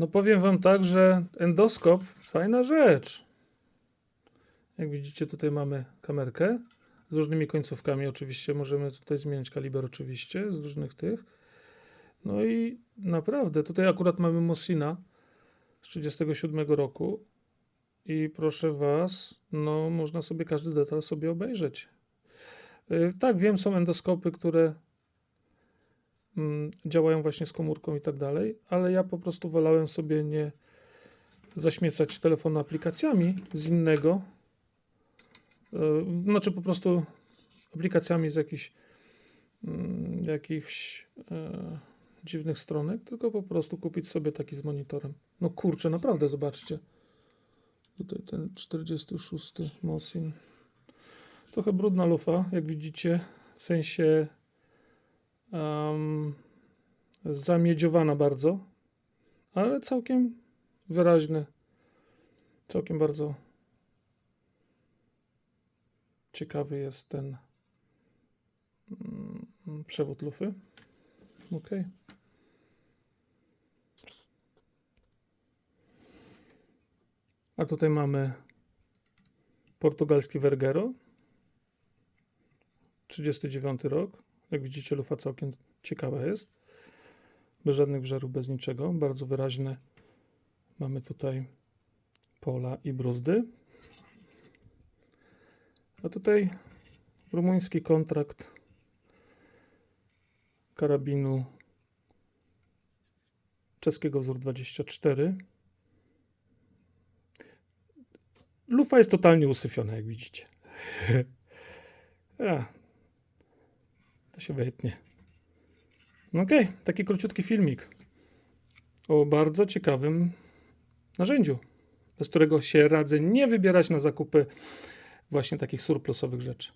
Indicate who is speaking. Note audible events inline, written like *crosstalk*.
Speaker 1: No powiem wam tak, że endoskop fajna rzecz. Jak widzicie, tutaj mamy kamerkę z różnymi końcówkami. Oczywiście możemy tutaj zmieniać kaliber, oczywiście, z różnych tych. No i naprawdę, tutaj akurat mamy Mosina z 37 roku. I proszę was, no można sobie każdy detal sobie obejrzeć. Yy, Tak, wiem, są endoskopy, które działają właśnie z komórką i tak dalej, ale ja po prostu wolałem sobie nie zaśmiecać telefonu aplikacjami z innego, yy, znaczy po prostu aplikacjami z jakichś mm, jakichś e, dziwnych stronek, tylko po prostu kupić sobie taki z monitorem. No kurczę, naprawdę zobaczcie. Tutaj ten 46 Mosin. Trochę brudna lufa, jak widzicie, w sensie um, zamiedziowana bardzo, ale całkiem wyraźny. Całkiem bardzo ciekawy jest ten mm, przewód lufy. Ok. A tutaj mamy portugalski Vergero. 39 rok. Jak widzicie, lufa całkiem ciekawa jest. Bez żadnych wżerów, bez niczego. Bardzo wyraźne. Mamy tutaj pola i bruzdy. A tutaj rumuński kontrakt karabinu czeskiego wzór 24. Lufa jest totalnie usyfiona, jak widzicie. *laughs* to się wytnie. No okej, taki króciutki filmik o bardzo ciekawym narzędziu, bez którego się radzę nie wybierać na zakupy właśnie takich surplusowych rzeczy.